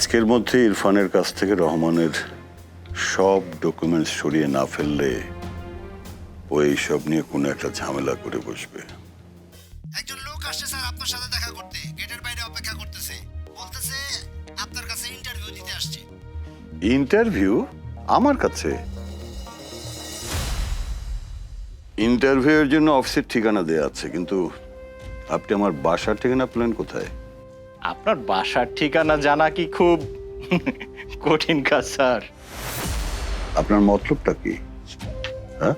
আজকের মধ্যে ইরফানের কাছ থেকে রহমানের সব ডকুমেন্টস সরিয়ে না ফেললে ও এইসব নিয়ে কোনো একটা ঝামেলা করে বসবে। একজন লোক আসছে স্যার আপনার সাথে দেখা করতে। গেটের বাইরে অপেক্ষা করতেছে। বলতেছে আপনার কাছে ইন্টারভিউ দিতে আসছে। ইন্টারভিউ আমার কাছে? ইন্টারভিউয়ের জন্য অফিসের ঠিকানা দেওয়া আছে কিন্তু আপনি আমার বাসার ঠিকানা প্ল্যান কোথায়? আপনার বাসার ঠিকানা জানা কি খুব কঠিন কাজ স্যার? আপনার মতলবটা কি? হ্যাঁ?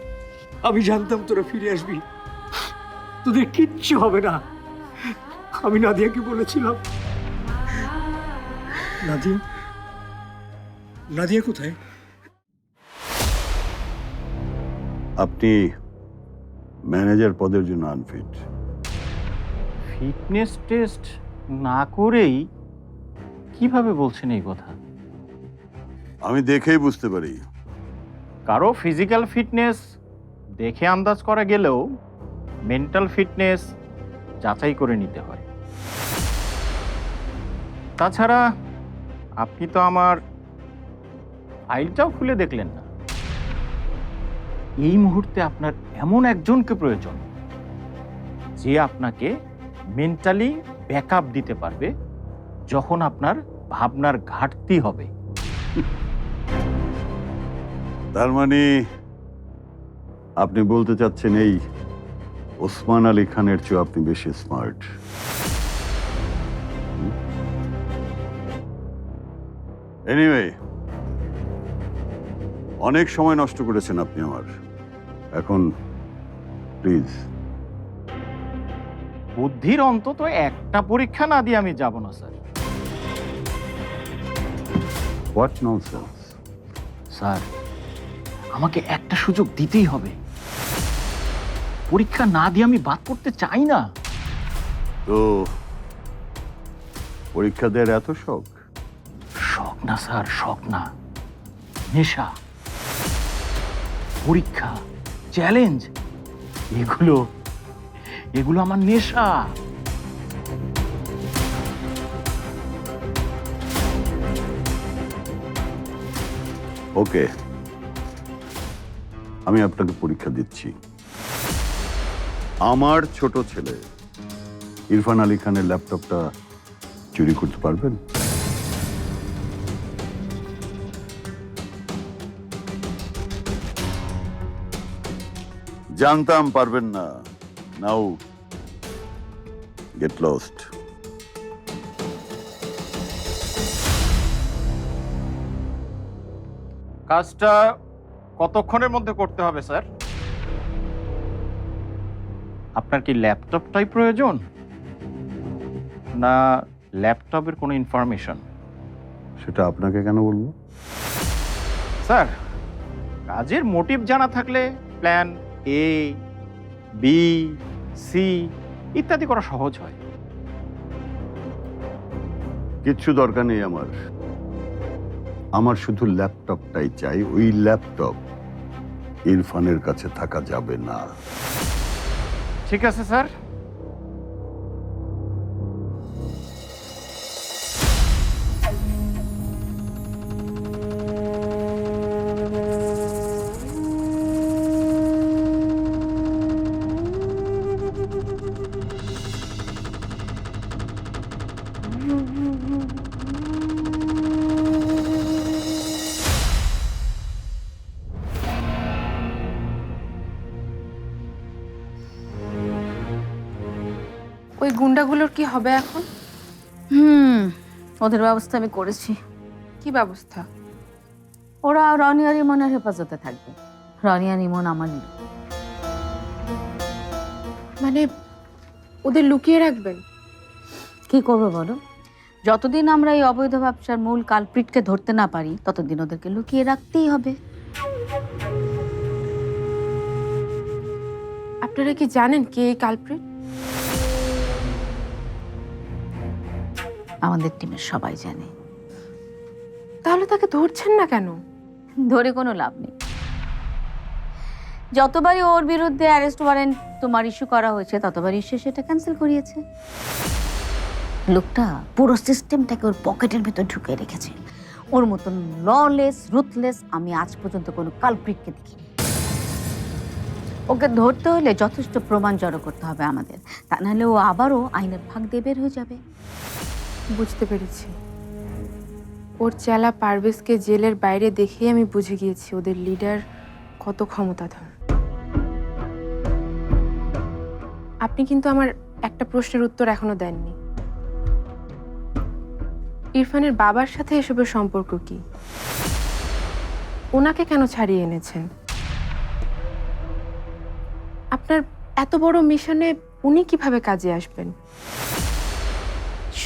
আমি জানতাম তোরা ফিরে আসবি। তোদের কিচ্ছু হবে না। আমি নাদিয়াকে বলেছিলাম। নাদিয়া? নাদিয়া কোথায়? আপনি ম্যানেজার পদের জন্য আনফিট ফিটনেস টেস্ট? না করেই কীভাবে বলছেন এই কথা? আমি দেখেই বুঝতে পারি। কারও ফিজিক্যাল ফিটনেস দেখে আন্দাজ করা গেলেও মেন্টাল ফিটনেস যাচাই করে নিতে হয়। তাছাড়া আপনি তো আমার ফাইলটাও খুলে দেখলেন না। এই মুহূর্তে আপনার এমন একজনকে প্রয়োজন যে আপনাকে মেন্টালি ব্যাকআপ দিতে পারবে যখন আপনার ভাবনার ঘাটতি হবে। তার মানে আপনি বলতে চাচ্ছেন এই ওসমান আলী খানের চেয়ে আপনি বেশি স্মার্ট এনিওয়ে অনেক সময় নষ্ট করেছেন আপনি আমার। এখন প্লিজ বুদ্ধির অন্তত একটা পরীক্ষা না দিয়ে আমি যাব না স্যার। হোয়াট ননসেন্স স্যার আমাকে একটা সুযোগ দিতেই হবে। পরীক্ষা না দিয়ে আমি বাদ করতে চাই না। তো পরীক্ষা দেওয়ার এত শখ? শখ না স্যার শখ না। নেশা পরীক্ষা চ্যালেঞ্জ এগুলো এগুলো আমার নেশা। ওকে। আমি আপনাকে পরীক্ষা দিচ্ছি। আমার ছোট ছেলে, ইরফান আলী খানের ল্যাপটপটা চুরি করতে পারবেন? জানতাম পারবেন না। নাও গেট লস্ট কাজটা কতক্ষণের মধ্যে করতে হবে স্যার? আপনার কি ল্যাপটপটাই প্রয়োজন? না ল্যাপটপের কোনো ইনফরমেশন? সেটা আপনাকে কেন বলব? স্যার কাজের মোটিভ জানা থাকলে প্ল্যান এ বি সি ইত্যাদি করা সহজ হয়। কিচ্ছু দরকার নেই আমার। আমার শুধু ল্যাপটপটাই চাই ওই ল্যাপটপ ইরফানের কাছে থাকা যাবে না। ঠিক আছে স্যার। গুন্ডাগুলোর কি হবে এখন? হুম ওদের ব্যবস্থা আমি করেছি। কি ব্যবস্থা? ওরা রনিয়া রিমনের হেফাজতে থাকবে। রনিয়া রিমন আমার নিয়ে মানে ওদের লুকিয়ে রাখবেন? কি করব বলো? যতদিন আমরা এই অবৈধ ব্যবসার মূল কালপ্রিটকে ধরতে না পারি ততদিন ওদেরকে লুকিয়ে রাখতেই হবে। আপনারা কি জানেন কে এই কালপ্রিট আমাদের টিমের সবাই জানে। তাহলে তাকে ধরছেন না কেন? ধরে কোনো লাভ নেই। যতবারই ওর বিরুদ্ধে অ্যারেস্ট ওয়ারেন্ট তোমার ইস্যু করা হয়েছে ততবারই সে সেটা ক্যান্সেল করিয়েছে। লোকটা পুরো সিস্টেমটাকে ওর পকেটের ভেতর ঢুকে রেখেছে। ওর মতন ললেস রুথলেস আমি আজ পর্যন্ত কোনো কালপ্রিটকে দেখিনি। ওকে ধরতে হলে যথেষ্ট প্রমাণ জড়ো করতে হবে আমাদের। তা নাহলে ও আবারও আইনের ভাগ দিয়ে বের হয়ে যাবে। বুঝতে পেরেছি। ওর চেলা পারভেজকে জেলের বাইরে দেখেই আমি বুঝে গিয়েছি ওদের লিডার কত ক্ষমতাধর। আপনি কিন্তু আমার একটা প্রশ্নের উত্তর এখনও দেননি। ইরফানের বাবার সাথে এসবের সম্পর্ক কি? ওনাকে কেন ছাড়িয়ে এনেছেন? আপনার এত বড় মিশনে উনি কীভাবে কাজে আসবেন?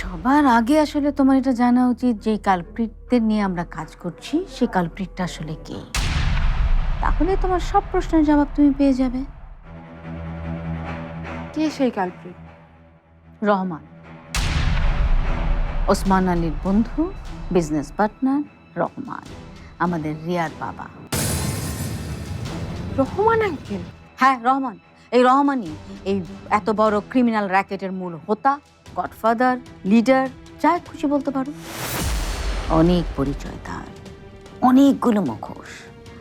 সবার আগে আসলে তোমার এটা জানা উচিত যে কালপ্রিটদের নিয়ে আমরা কাজ করছি সেই কালপ্রিটটা আসলে কে? তাহলে তোমার সব প্রশ্নের জবাব তুমি পেয়ে যাবে। কে সেই কালপ্রিট রহমান। ওসমান আলীর বন্ধু বিজনেস পার্টনার রহমান। আমাদের রিয়ার বাবা। রহমান আঙ্কেল? হ্যাঁ রহমান। এই রহমানই এই এত বড় ক্রিমিনাল র্যাকেটের মূল হোতা। গডফাদার লিডার যাই খুশি বলতে পারো। অনেক পরিচয় তার অনেকগুলো মুখোশ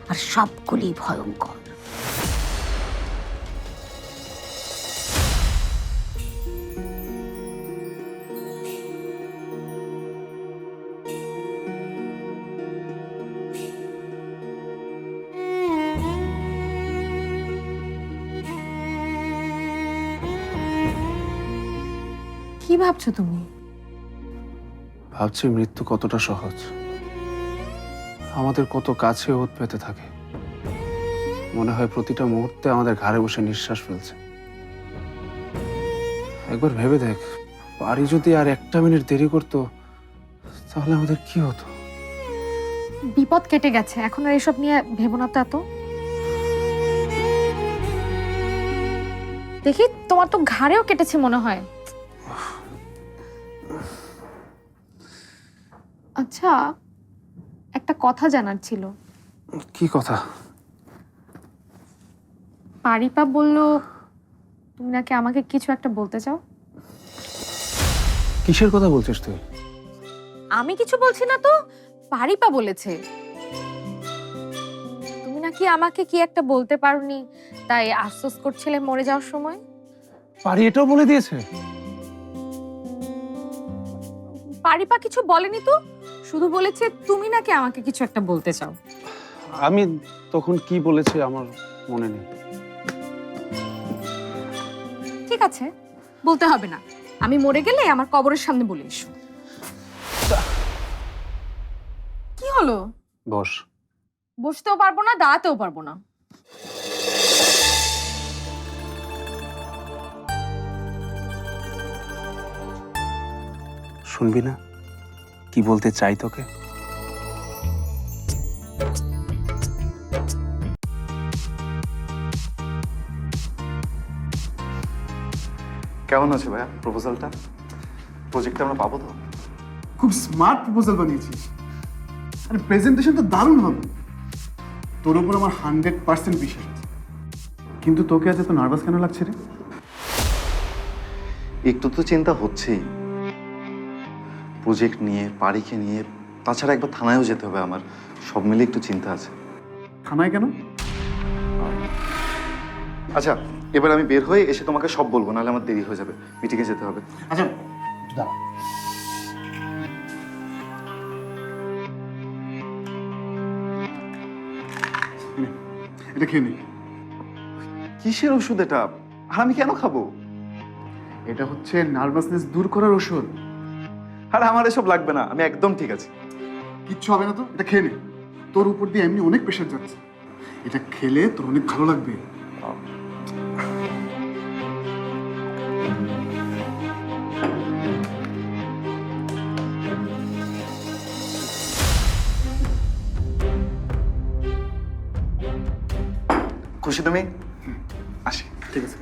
আর সবগুলি ভয়ঙ্কর। কি ভাবছ তুমি? ভাবছি মৃত্যু কতটা সহজ। আমাদের কত কাছে ওত পেতে থাকে। মনে হয় প্রতিটা মুহূর্তে আমাদের ঘাড়ে বসে নিঃশ্বাস ফেলছে। একবার ভেবে দেখ পারি যদি আর একটা মিনিট দেরি করতো তাহলে আমাদের কি হতো? বিপদ কেটে গেছে এখন আর এসব নিয়ে ভেবো না তো এত। দেখি তোমার তো ঘাড়েও কেটেছে মনে হয়। আচ্ছা একটা কথা জানার ছিল। কি কথা? পারিপা বলল তুমি নাকি আমাকে কিছু একটা বলতে চাও? কিসের কথা বলছিস তুই? আমি কিছু বলছি না তো পারিপা বলেছে। তুমি নাকি আমাকে কি একটা বলতে পারোনি তাই আফসোস করছিলে মরে যাওয়ার সময়? পারি এটাও বলে দিয়েছে। পারিপা কিছু বলেনি তো? শুধু বলেছে তুমি নাকি আমাকে কিছু একটা বলতে চাও। আমি তখন কি বলেছি আমার মনে নেই। ঠিক আছে বলতে হবে না। আমি মরে গেলে আমার কবরের সামনে বলে এসো। কি হলো? বস। বসতেও পারব না দাঁড়াতেও পারব না। শুনবি না? কি বলতে চাই তোকে? কেমন আছে ভাইয়া প্রপোজালটা প্রজেক্টটা আমরা পাবো তো? খুব স্মার্ট প্রপোজাল বানিয়েছিস। আর প্রেজেন্টেশন তো দারুণ হবে। তোর উপর আমার হান্ড্রেড পার্সেন্ট বিশ্বাস আছে। কিন্তু তোকে আজ এত নার্ভাস কেন লাগছে রে? একটু তো চিন্তা হচ্ছেই। প্রজেক্ট নিয়ে পারিকে নিয়ে তাছাড়া একবার থানায়ও যেতে হবে আমার। সব মিলে একটু চিন্তা আছে। থানায় কেন? আচ্ছা এবার আমি বের হয়ে এসে তোমাকে সব বলব নাহলে আমার দেরি হয়ে যাবে। মিটিংয়ে যেতে হবে। আচ্ছা এটা খেয়ে নে। কিসের ওষুধ এটা? আর আমি কেন খাব? এটা হচ্ছে নার্ভাসনেস দূর করার ওষুধ। আর আমার এসব লাগবে না আমি একদম ঠিক আছি। কিচ্ছু হবে না তো এটা খেয়ে নে। তোর উপর দিয়ে এমনি অনেক প্রেশার যাচ্ছে। এটা খেলে তোর অনেক ভালো লাগবে। খুশি তুমি? আসি। ঠিক আছে।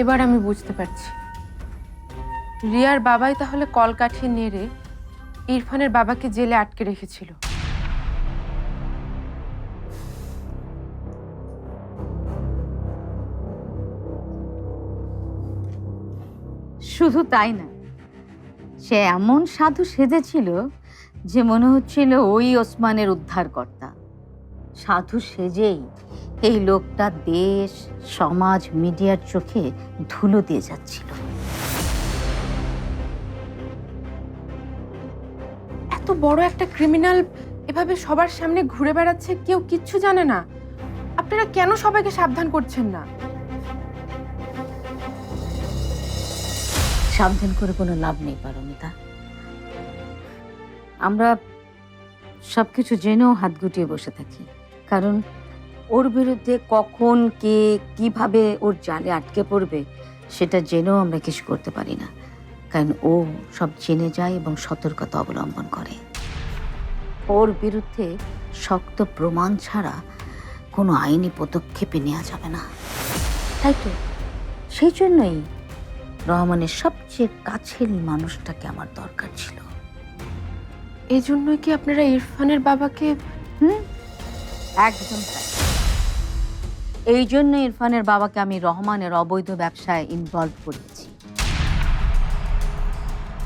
এবার আমি বুঝতে পারছি। রিয়ার বাবাই তাহলে কলকাঠি নেড়ে ইরফানের বাবাকে জেলে আটকে রেখেছিল। শুধু তাই না, সে এমন সাধু সেজেছিল যে মনে হচ্ছিল ওই ওসমানের উদ্ধারকর্তা। সাধু সেজেই এই লোকটা দেশ সমাজ মিডিয়ার চোখে ধুলো দিয়ে যাচ্ছিল। এত বড় একটা ক্রিমিনাল এভাবে সবার সামনে ঘুরে বেড়াচ্ছে কেউ কিচ্ছু জানে না। আপনারা কেন সবাইকে সাবধান করছেন না? সাবধান করে কোনো লাভ নেই পারমিতা। আমরা সবকিছু জেনেও হাত গুটিয়ে বসে থাকি কারণ ওর বিরুদ্ধে কখন কে কীভাবে ওর জালে আটকে পড়বে সেটা জেনেও আমরা কিছু করতে পারি না। কারণ ও সব জেনে যায় এবং সতর্কতা অবলম্বন করে। ওর বিরুদ্ধে শক্ত প্রমাণ ছাড়া কোনো আইনি পদক্ষেপে নেওয়া যাবে না। তাই তো সেই জন্যই রহমানের সবচেয়ে কাছের মানুষটাকে আমার দরকার ছিল। এই জন্যই কি আপনারা ইরফানের বাবাকে হুম? একদম তাই। এই জন্য ইরফানের বাবাকে আমি রহমানের অবৈধ ব্যবসায় ইনভলভ করেছি।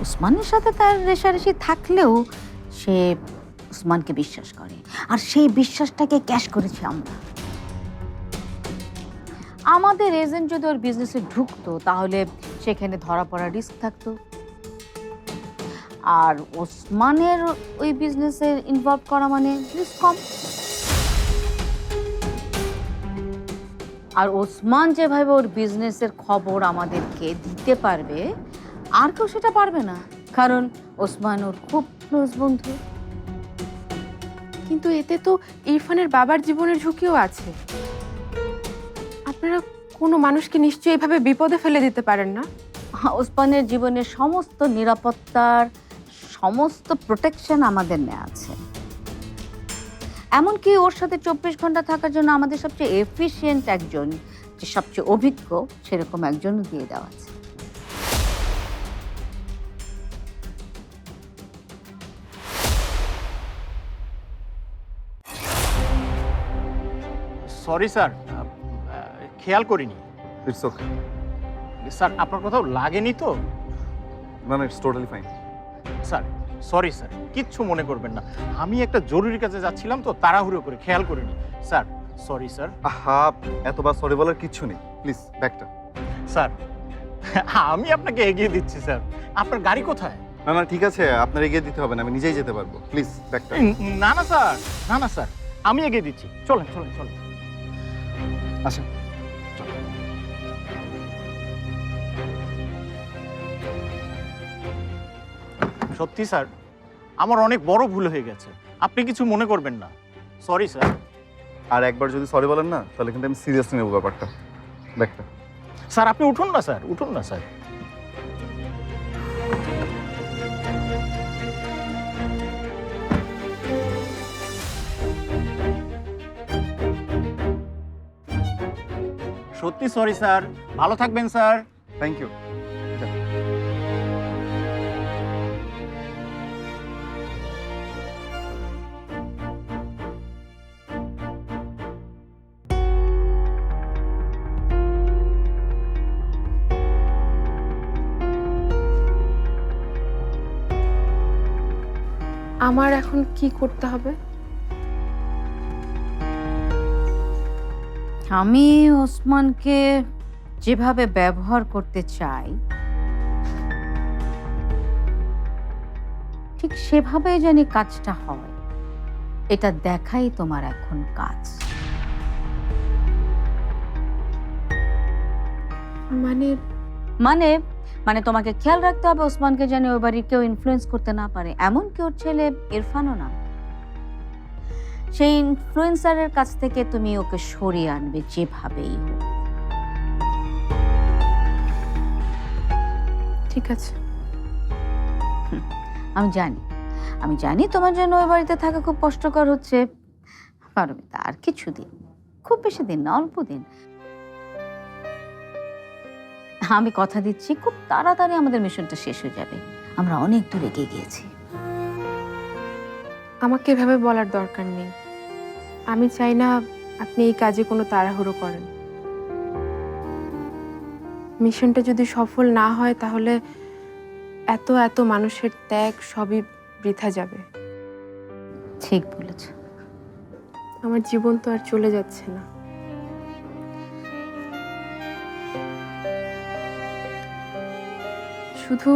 উসমানের সাথে তার রেশারেশি থাকলেও সে উসমানকে বিশ্বাস করে। আর সেই বিশ্বাসটাকে ক্যাশ করেছি আমরা। আমাদের এজেন্ট যদি ওর বিজনেসে ঢুকতো, তাহলে সেখানে ধরা পড়ার রিস্ক থাকতো। আর ওসমানের ওই বিজনেসে ইনভলভ করা মানে রিস্ক কম। আর ওসমান যেভাবে ওর বিজনেসের খবর আমাদেরকে দিতে পারবে, আর কেউ সেটা পারবে না। কারণ ওসমান ওর খুব ক্লোজ বন্ধু। কিন্তু এতে তো ইরফানের বাবার জীবনের ঝুঁকিও আছে। আপনারা কোনো মানুষকে নিশ্চয়ই এভাবে বিপদে ফেলে দিতে পারেন না? ওসমানের জীবনের সমস্ত নিরাপত্তার সমস্ত প্রোটেকশন আমাদের নেওয়া আছে। এমনকি ওর সাথে চব্বিশ ঘণ্টা থাকার জন্য আমাদের সবচেয়ে এফিশিয়েন্ট একজন যে সবচেয়ে অভিজ্ঞ সেরকম একজন দিয়ে দেওয়া আছে। সরি স্যার খেয়াল করিনি। ইটস ওকে স্যার আপনার কোথাও লাগেনি তো? না না it's totally fine sir sorry sir কিচ্ছু মনে করবেন না। আমি একটা জরুরি কাজে যাচ্ছিলাম তো তাড়াহুড়ো করে খেয়াল করিনি। স্যার সরি স্যার আহা এতবার সরি বলার কিচ্ছু নেই। প্লিজ ব্যাগটা স্যার আমি আপনাকে এগিয়ে দিচ্ছি স্যার আপনার গাড়ি কোথায়? না না ঠিক আছে আপনার এগিয়ে দিতে হবে না আমি নিজেই যেতে পারব। প্লিজ ব্যাগটা না না স্যার না না স্যার আমি এগিয়ে দিচ্ছি। চলেন চলেন চলেন। আসেন। সত্যি স্যার। আমার অনেক বড় ভুল হয়ে গেছে। আপনি কিছু মনে করবেন না। Sorry sir. আর একবার যদি সরি বলেন না তাহলে কিন্তু আমি সিরিয়াসলি নেব ব্যাপারটা। ব্যাগটা স্যার আপনি উঠুন না স্যার। উঠুন না স্যার। সত্যি সরি স্যার। ভালো থাকবেন স্যার। থ্যাংক ইউ আমার এখন কি করতে হবে? আমি ওসমানকে যেভাবে ব্যবহার করতে চাই ঠিক সেভাবেই জানি কাজটা হয়। এটা দেখাই তোমার এখন কাজ। মানে? মানে মানে তোমাকে খেয়াল রাখতে হবে ওসমানকে যেন ওই বাড়ির কেউ ইনফ্লুয়েন্স করতে না পারে। এমন কি ওর ছেলে ইরফানও না। সেই ইনফ্লুয়েন্সারের কাছ থেকে তুমি ওকে সরিয়ে আনবে যেভাবেই হোক। ঠিক আছে। আমি জানি। আমি জানি তোমার জন্য ওই বাড়িতে থাকা খুব কষ্টকর হচ্ছে। পারমিতা আর কিছুদিন। খুব বেশি দিন না অল্প দিন। আমি কথা দিচ্ছি খুব তাড়াতাড়ি আমাদের মিশনটা শেষ হয়ে যাবে। আমরা অনেক দূর এগিয়ে গিয়েছি। আমাকে এভাবে বলার দরকার নেই। আমি চাই না আপনি এই কাজে কোনো তাড়াহুড়ো করেন। মিশনটা যদি সফল না হয় তাহলে এত এত মানুষের ত্যাগ সবই বৃথা যাবে। ঠিক বলেছ। আমার জীবন তো আর চলে যাচ্ছে না। শুধু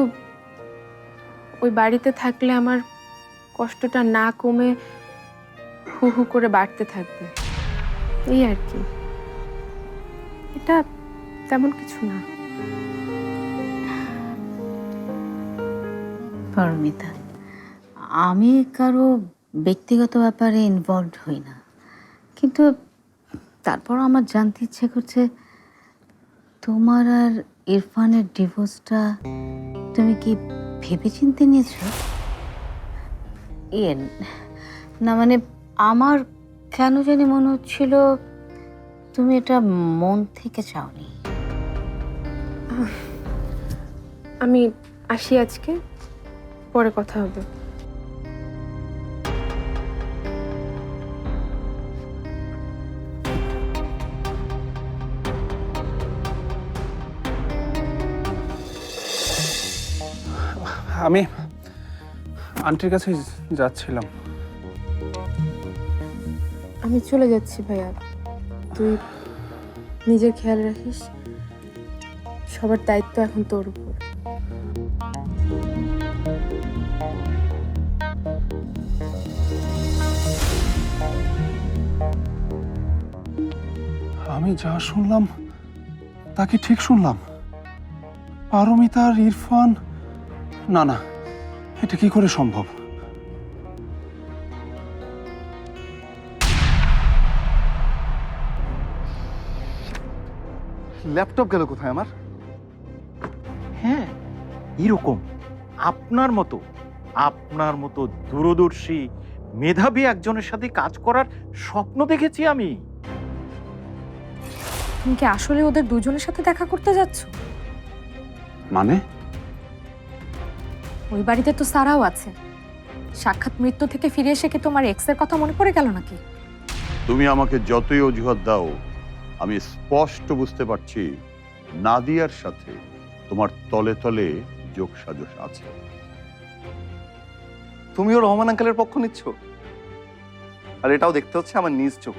ওই বাড়িতে থাকলে আমার কষ্টটা না কমে হু হু করে বাড়তে থাকবে। এই আর কি। এটা তেমন কিছু না। পারমিতা, আমি কারও ব্যক্তিগত ব্যাপারে ইনভলভ হই না। কিন্তু তারপর আমার জানতে ইচ্ছে করছে, তোমার আর ইরফানের ডিভোর্সটা তুমি কি ভেবেচিন্তে নিয়েছো? ইয়ে না মানে আমার কেন জানি মনে হচ্ছিল তুমি এটা মন থেকে চাওনি। আমি আসি আজকে, পরে কথা হবে। আমি আন্টির কাছে যাচ্ছিলাম। আমি চলে যাচ্ছি ভাইয়া। তুই নিজের খেয়াল রাখিস সবার দায়িত্ব এখন তোর উপর। আমি যা শুনলাম তা কি ঠিক শুনলাম। পারমিতা আর ইরফান না না। এটা কি করে সম্ভব? ল্যাপটপ গেল কোথায় আমার? হ্যাঁ এরকম। আপনার মতো আপনার মতো দূরদর্শী মেধাবী একজনের সাথে কাজ করার স্বপ্ন দেখেছি আমি। তুমি কি আসলে ওদের দুজনের সাথে দেখা করতে যাচ্ছ? মানে? ওই বাড়িতে তো সারাও আছে। সাক্ষাৎ মৃত্যু থেকে ফিরে এসে কি তোমার এক্সের কথা মনে পড়ে গেল নাকি? তুমি আমাকে যতই অজুহাত দাও আমি স্পষ্ট বুঝতে পারছি নাদিয়ার সাথে তোমার তলে তলে যোগ সাজস আছে। তুমিও রহমান আঙ্কেলের পক্ষ নিচ্ছ? আর এটাও দেখতে হচ্ছে আমার নিজ চোখ।